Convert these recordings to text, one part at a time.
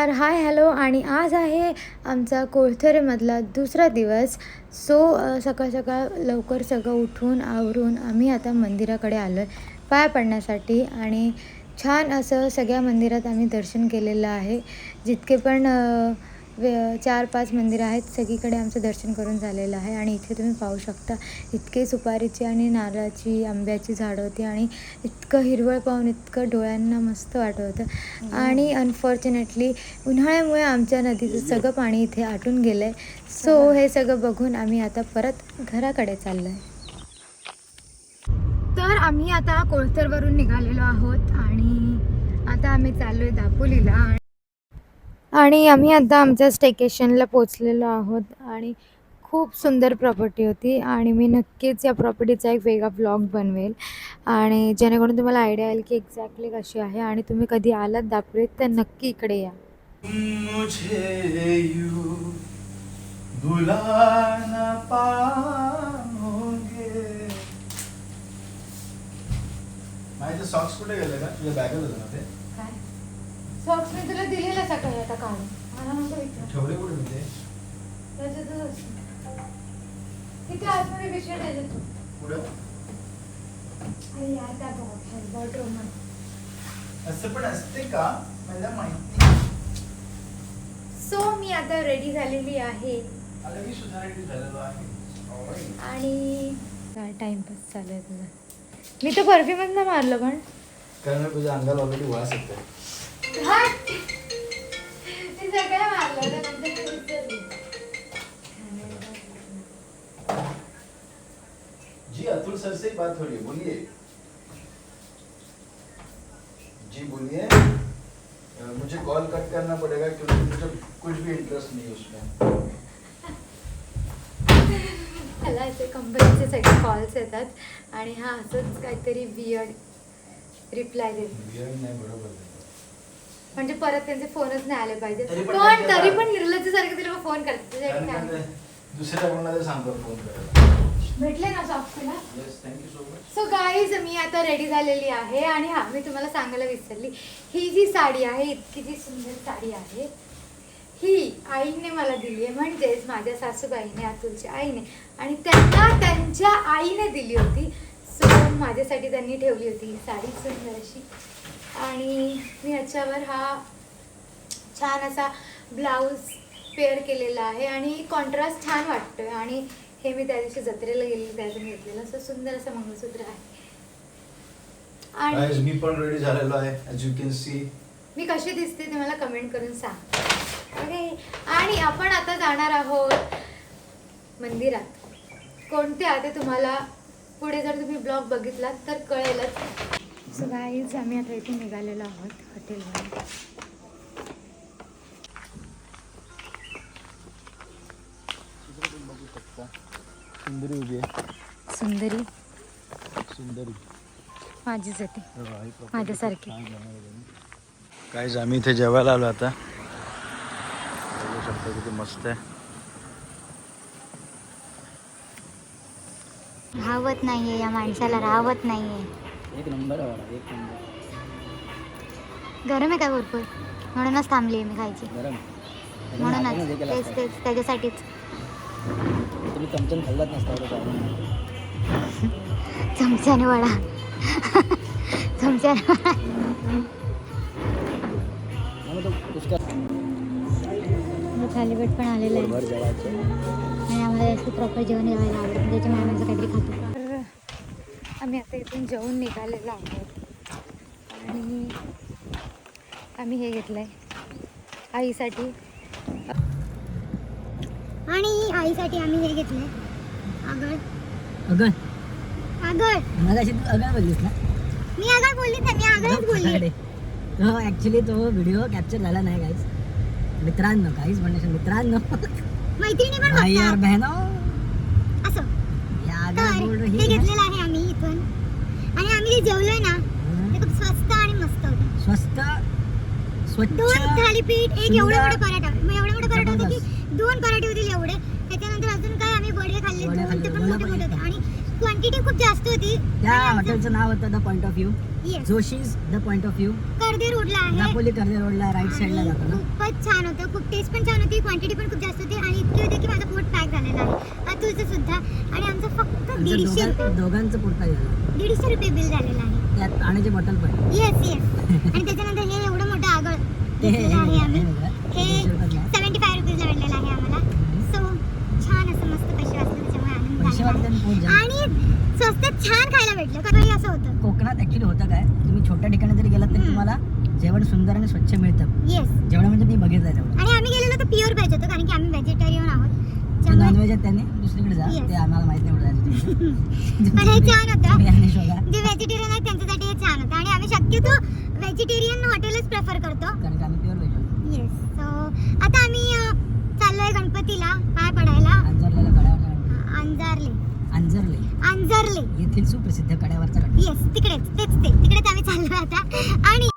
नमस्कार. Hi hello. आणि आज आहे आमचा कोळथरेमधला दुसरा दिवस. सो सकाळ सकाळ लवकर सगळं उठून आवरून आम्ही आता मंदिराकडे आलो आहे पाय पडण्यासाठी. आणि छान असं सगळ्या मंदिरात आम्ही दर्शन केलेलं आहे. जितके पण वे चार पाच मंदिरं आहेत. सगळीकडे आमचं दर्शन करून झालेलं आहे आणि इथे तुम्ही पाहू शकता इतके सुपारीची आणि नारळाची आंब्याची झाडं होती आणि इतकं हिरवळ पाहून इतकं डोळ्यांना मस्त वाटत होतं. आणि अनफॉर्च्युनेटली उन्हाळ्यामुळे आमच्या नदीचं सगळं पाणी इथे आटून गेलं आहे सो हे सगळं बघून आम्ही आता परत घराकडे चाललो आहे तर आम्ही आता कोळसरवरून निघालेलो आहोत आणि आता आम्ही चाललो आहे दापोलीला आणि आम्ही आता आमच्या स्टेकेशनला पोचलेलो आहोत आणि खूप सुंदर प्रॉपर्टी होती आणि मी नक्कीच या प्रॉपर्टीचा एक वेगळा ब्लॉग बनवेल. आणि जेणेकरून तुम्हाला आयडिया येईल की एक्झॅक्टली कशी आहे आणि तुम्ही कधी आलात दापरीत तर नक्की इकडे या. मुझे माझे सॉक्स कुठे गेले का? तुझ्या बॅगेत होतं ना ते? सॉक्स मी तुला दिलेलं सकाळी आता काढून. मला नको विचार. ठेवले कुठे होते त्याच्यातच असतं. किती आतमध्ये पिशव्या त्याच्यात. पुढं अरे यार त्या बॉट- बॉटलमध्ये. असं पण असते का? मला माहिती. सो मी आता रेडी झालेली आहे. आलं मी सुद्धा रेडी झालेलो आहे. Alright. आणि काय टाइमपास चालू आहे तुझा. मी तर परफ्यूमच नाही मारलं पण. कारण तुझ्या अंगाला ऑलरेडी वास येतोय. जी अतुल सर से बात हो रही है बोलिए। जी बोलिए। मुझे कॉल कट करना पड़ेगा क्योंकि मुझे कुछ भी इंटरेस्ट नहीं है उसमें। मला असे कंपनीचे सगळे कॉल्स येतात आणि हा असंच काहीतरी बियर्ड रिप्लाय देतो. बियर्ड नाही बरोबर. म्हणजे परत त्यांचे फोनच नाही आले पाहिजे तरी पण तरी पण निर्लज्जसारखे तिला फोन करतात. काय? दुसऱ्या कोणाला सांगतो फोन करायला. भेटले ना सॉफ्ट तुला yes thank you so much so guys मी आता रेडी झालेली आहे आणि हा मी तुम्हाला सांगायला विसरली. ही जी साडी आहे इतकी जी सुंदर साडी आहे ही आईने मला दिली आहे. म्हणजेच माझ्या सासूबाईने अतुलच्या आईने. आणि त्यांना त्यांच्या आईने दिली होती. सो माझ्यासाठी त्यांनी ठेवली होती ही साडी सुंदर अशी. आणि मी याच्यावर हा छान असा ब्लाऊज पेअर केलेला आहे आणि कॉन्ट्रास्ट छान वाटतोय. आणि हे मी त्या दिवशी जत्रेला गेलेली त्याचं घेतलेलं. असं सुंदर असं मंगळसूत्र आहे. आणि मी पण रेडी झालेलो आहे. यू कॅन सी मी कशी दिसते ते मला कमेंट करून सांग. ओके आणि आपण आता जाणार आहोत मंदिरात. कोणते आहे ते तुम्हाला पुढे जर तुम्ही ब्लॉग बघितलात तर कळेलच. सो गाईज आम्ही आता इथे निघालेलो आहोत हॉटेलवर सुंदरी उभी आहे. सुंदरी. सुंदरी. माझीच होती माझ्यासारखी. काय आम्ही इथे जेवायला आलो आता. बघू शकता किती मस्त आहे. राहवत नाहीये या माणसाला राहवत नाहीये. एक नंबर एक नंबर. गरम आहे का भरपूर? म्हणूनच थांबली आहे मी खायची. गरम. म्हणूनच. तेच तेच त्याच्यासाठीच. तुम्ही चमचम खाल्लाच नसता. चमच्याने वडा. चमच्याने वडा. थालीपीठ पण आलेलं आहे. आणि आम्हाला जास्त प्रॉपर जेवण जेवायला आवडतं. त्याच्या मामाचं काहीतरी खातो. आम्ही आता इथून जेवून निघालेलो आहोत. आणि आम्ही हे घेतलं आहे आईसाठी. आणि आईसाठी आम्ही हे घेतलंय. आगळ. अगं आगळ. मगाशी तू अगं बोललीस ना मी आगळ बोलली तर मी आगळच बोलली. तो ऍक्च्युली तो व्हिडिओ कॅप्चर झाला नाही गाईज मित्रांनो काहीच म्हणण्याचं मित्रांनो. मैत्रिणी पण भाई यार. बहनो. असं. या तर अगं बोल हे रही है. घेतलेलं आहे आम्ही इथून आणि आम्ही जे जेवलोय ना हं. ते खूप स्वस्त आणि मस्त होतं स्वस्त स्वच्छ दोन थालीपीठ एक एवढं. मोठं पराठा. मग एवढं मोठं पराठा होतं की. दोन पराठे होतील एवढे. त्याच्यानंतर अजून काय आम्ही वडे खाल्ले वडे दोन ते खाल्ले, पण मोठे मोठे होते. आणि क्वांटिटी खूप जास्त होती. त्या हॉटेलचं नाव होतं the point of view yes Joshi's the point of view Karde रोडला आहे. दापोली कर्जे रोडला राईट साईडला आणि जातो ना? खूपच छान होतं. खूप टेस्ट पण छान होती. क्वांटिटी पण खूप जास्त होती. आणि इतकी होती की माझा पोट पॅक झालेला आहे. अतुलचं सुद्धा. आणि आमचं फक्त आमच्या दीडशे दोघां- रुपये. दोघांचं पोट झालं. दीडशे रुपये बिल झालेलं आहे. त्यात पाण्याची बॉटल पण. येस येस आणि त्याच्यानंतर हे एवढं घेतलेलं आहे आम्ही हे वेगळं. दीडशे रुपयात नाही. सेव्हन्टी फाय रुपीजला भेटलेलं आहे आम्हाला. सो छान असं मस्त पैसे वाचले त्याच्यामुळे आनंद पैसे झालेला वाचले आणि पोट. आणि स्वस्तात छान खायला भेटलं. कधी असं होतं. कोकणात ऍक्च्युली होतं काय? तुम्ही छोट्या ठिकाणी जरी गेलात तरी हम्म. तुम्हाला जेवण सुंदर आणि स्वच्छ मिळतं. येस जेवढं म्हणजे मी बघितलं तेवढं. आणि आम्ही गेलेलो तर प्युअर व्हेज होतो कारण की आम्ही व्हेजिटेरियन आहोत. जे त्यामुळे- नॉनव्हेज आहेत त्यांनी? दुसरीकडे जा. Yes. ते आम्हाला माहीत नाही पण हे छान होतं. तुम्ही आणि शोधा. जे व्हेजिटेरियन आहेत त्यांच्यासाठी हे छान होतं. आणि आम्ही शक्यतो व्हेजिटेरियन हॉटेलच प्रेफर करतो. कारण की आम्ही प्युअर व्हेज होतो येस सो आता आम्ही चाललोय गणपतीला पाय पडायला. अंजरलेला अंजारले. अंजरले. अंजरले. येथील सुप्रसिद्ध कड्यावरचा येस तिकडेच तेच ते. तिकडेच आम्ही चाललोय आता. आणि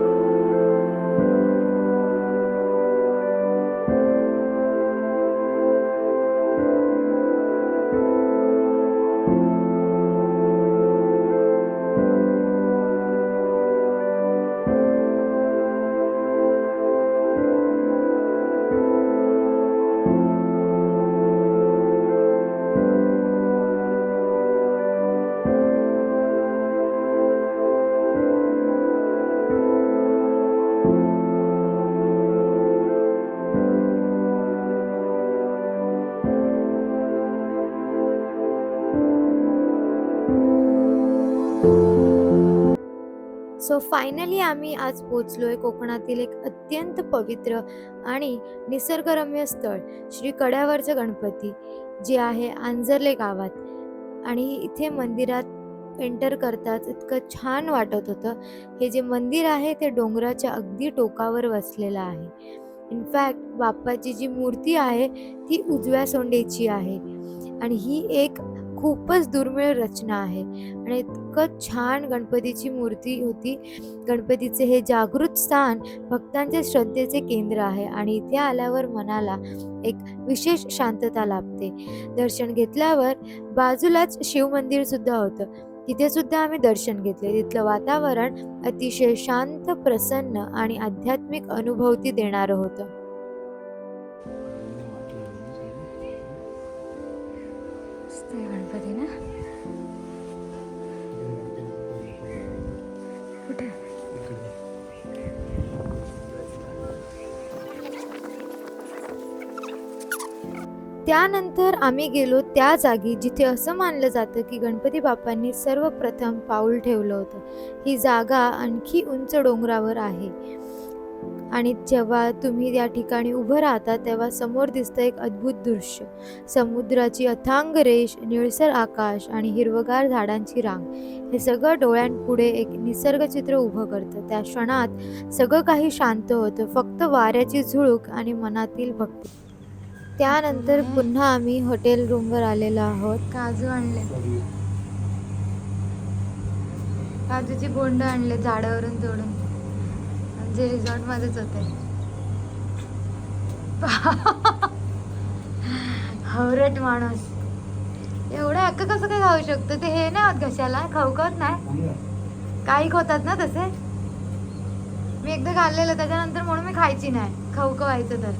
सो फायनली आम्ही आज पोचलो आहे कोकणातील एक अत्यंत पवित्र आणि निसर्गरम्य स्थळ श्री कड्यावरचं गणपती जे आहे आंजर्ले गावात. आणि इथे मंदिरात एंटर करताच इतकं छान वाटत होतं. हे जे मंदिर आहे ते डोंगराच्या अगदी टोकावर वसलेलं आहे. इनफॅक्ट बाप्पाची जी मूर्ती आहे ती उजव्या सोंडेची आहे. आणि ही एक खूपच दुर्मिळ रचना आहे. आणि इतकं छान गणपतीची मूर्ती होती. गणपतीचे हे जागृत स्थान भक्तांच्या श्रद्धेचे केंद्र आहे आणि इथे आल्यावर मनाला एक विशेष शांतता लाभते. दर्शन घेतल्यावर बाजूलाच शिवमंदिर सुद्धा होतं. तिथे सुद्धा आम्ही दर्शन घेतले. तिथलं वातावरण अतिशय शांत प्रसन्न आणि आध्यात्मिक अनुभवती देणारं होतं. गणपती ना कुठे? त्यानंतर आम्ही गेलो त्या जागी जिथे असं मानलं जातं की गणपती बाप्पांनी सर्वप्रथम पाऊल ठेवलं होतं. ही जागा आणखी उंच डोंगरावर आहे. आणि जेव्हा तुम्ही या ठिकाणी उभं राहता तेव्हा समोर दिसतं एक अद्भुत दृश्य. समुद्राची अथांग रेष निळसर आकाश आणि हिरवगार झाडांची रांग. हे सगळं डोळ्यांपुढे एक निसर्गचित्र उभं करतं. त्या क्षणात सगळं काही शांत होतं. फक्त वाऱ्याची झुळूक आणि मनातील भक्ती. त्यानंतर पुन्हा आम्ही हॉटेल रूमवर आलेलो आहोत. काजू आणले. काजूची बोंड आणले झाडावरून तोडून. जे रिसॉर्ट मध्येच होते. हवरट माणूस. एवढं हक्क कसं काय खाऊ शकतो? ते हे नाही होत घशाला खवकत नाही. काही होतात ना तसे? मी एकदा खाल्लेलं त्याच्यानंतर म्हणून मी खायची नाही. खवक व्हायचं तर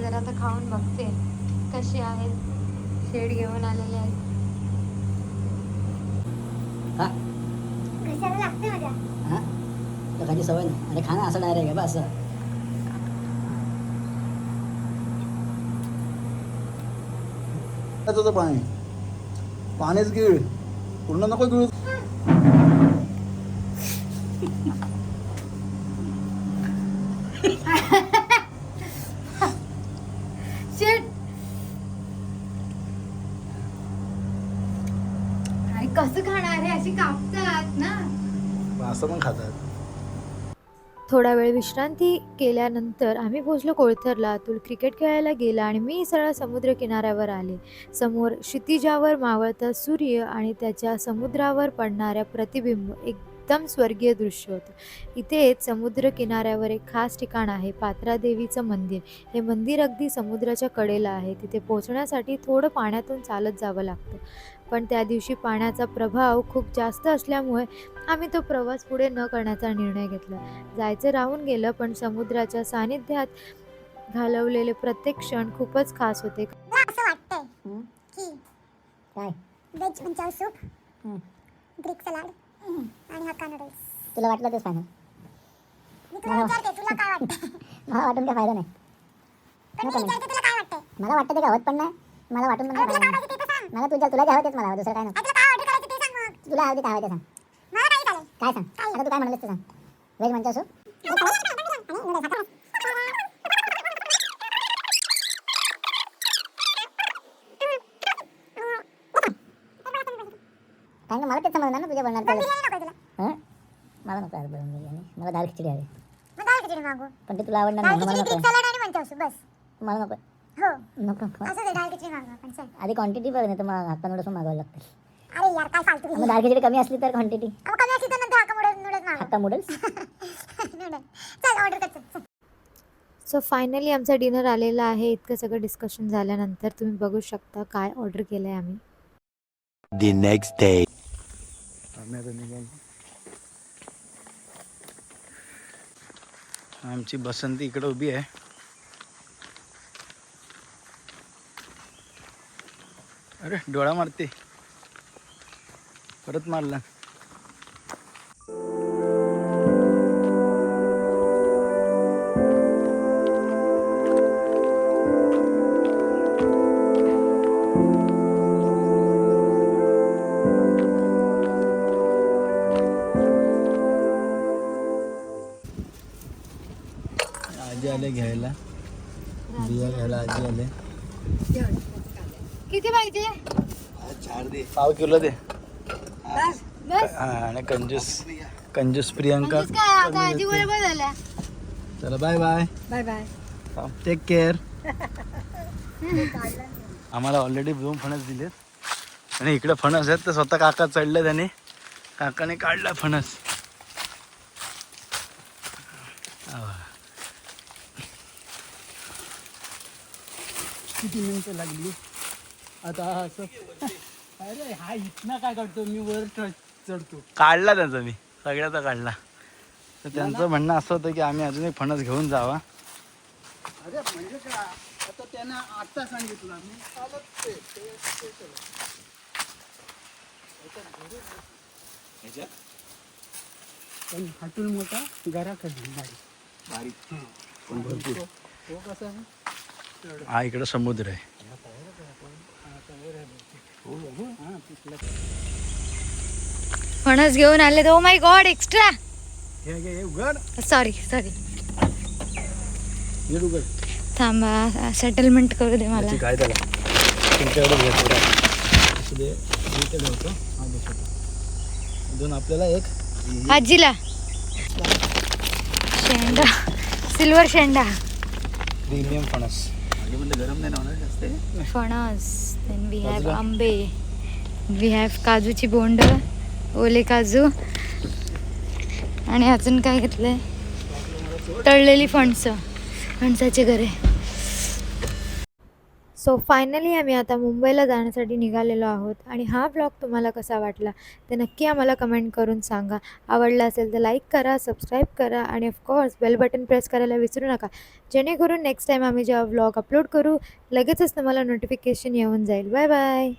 जरा आता खाऊन बघते कशी आहेत शेड घेऊन आलेले आहेत हा कशाला लागते माझ्या हा तर खायची सवय नाही. अरे खाणं असं डायरेक्ट आहे बा असं. त्याचं पाणी. पाणीच गिळ. पूर्ण नको गिळू. कसं खाणार आहे अशी कापतात ना. असं पण खातात. थोडा वेळ विश्रांती केल्यानंतर आम्ही पोचलो कोळथरला. अतुल क्रिकेट खेळायला गेला आणि मी सरळ समुद्र किनाऱ्यावर आले. समोर क्षितिजावर मावळता सूर्य आणि त्याच्या समुद्रावर पडणाऱ्या प्रतिबिंब एक एकदम स्वर्गीय दृश्य होतं. इथे समुद्र किनाऱ्यावर एक खास ठिकाण आहे पात्रा देवीचं मंदिर. हे मंदिर अगदी समुद्राच्या कडेला आहे. तिथे पोहोचण्यासाठी थोडं पाण्यातून चालत जावं लागतं. पण त्या दिवशी पाण्याचा प्रभाव खूप जास्त असल्यामुळे आम्ही तो प्रवास पुढे न करण्याचा निर्णय घेतला. जायचं राहून गेलं पण समुद्राच्या सानिध्यात घालवलेले प्रत्येक क्षण खूपच खास होते. मला असं वाटतंय? की काय? Veg manchow soup. Greek salad आणि हक्का नूडल्स तुला वाटलं तेच फायनल मी तुला. विचारते तुला काय वाटतं मला वाटून काय फायदा नाही. पण मी विचारते तुला काय वाटतंय? मला वाटतं ते गावात पण नाही. मला वाटून पण नाही. मला तुझ्या तुला हवं तेच मला दुसरं काय अरे तुला काय हवं ते काय हवं ते सांग. काय सांग? आता तू काय म्हणालीस ते सांग. व्हेज म्हणतो असो. कारण का मला तेच समजणार ना तुझ्या तुला. हं? मला नको आज बनवून बिर्याणी मला दाल खिचडी हवी. पण ते तुला आवडणार नाही मला नको मला नको नको नको. असं खिचडी चल. आधी क्वांटिटी बघ नाही तर मग हातपान नूडल्स मागवायला लागतील. अरे यार काय फालतू मग दाल खिचडी कमी असली तर क्वांटिटी अहो कमी असली तर नंतर हक्का नूडल्स नूडल्स मागू हक्का नूडल्स नूडल्स चल ऑर्डर कर चल, सो फायनली आमचा डिनर आलेला आहे. इतकं सगळं डिस्कशन झाल्यानंतर तुम्ही बघू शकता काय ऑर्डर केलं आहे आम्ही. The next day. आम्ही आता निघालो. आमची बसंती इकडे उभी आहे. अरे डोळा मारते. परत मारला. आजी आले घ्यायला. बिया घ्यायला आजी आले. किती पाहिजे? पाव किलो दे. बस हा आणि कंजूस. कंजूस प्रियंका. म्हणजेच काय आता आजी बरोबर झाल्या. चला bye bye bye bye take care आम्हाला ऑलरेडी दोन फणस दिलेत. आणि इकडे फणस आहेत तर स्वतः काका चढले त्याने. काकाने काढला फणस. आवा. किती मिनिटं लागली? आता असं अरे हा इथनं काय करतो मी वर चढतो. काढला त्याचा मी. सगळ्याचा काढला. तर त्यांचं म्हणणं असं होतं की आम्ही अजून एक फणस घेऊन जावा. अरे म्हणजे काय? आता त्यांना आता सांगितलं मी चालत ते. ते- ते चला. याच्यात? घरी- पण हटून मोठा घराकडे गाडी पण भरपूर. तो कसा आहे? हा इकडे समुद्र आहे. फणस घेऊन आले ओ my god extra sorry sorry हे उघड. थांबा सेटलमेंट करू दे मला. काय हा. अजून आपल्याला एक आजीला. शेंडा. सिल्वर शेंडा. प्रीमियम फणस. म्हणजे गरम नाही ना फणस देन वी हॅव. आंबे. वी हॅव काजूची बोंड ओले काजू. आणि अजून काय घेतलंय? तळलेली फणसं. फणसाचे घरे. सो फायनली आम्ही आता मुंबईला जाण्यासाठी निघालेलो आहोत. आणि हा ब्लॉग तुम्हाला कसा वाटला ते नक्की आम्हाला कमेंट करून सांगा. आवडला असेल तर लाईक करा सबस्क्राईब करा आणि ऑफकोर्स बेल बटन प्रेस करायला विसरू नका. जेणेकरून नेक्स्ट टाईम आम्ही जेव्हा व्लॉग अपलोड करू लगेचच तुम्हाला नोटिफिकेशन येऊन जाईल. Bye bye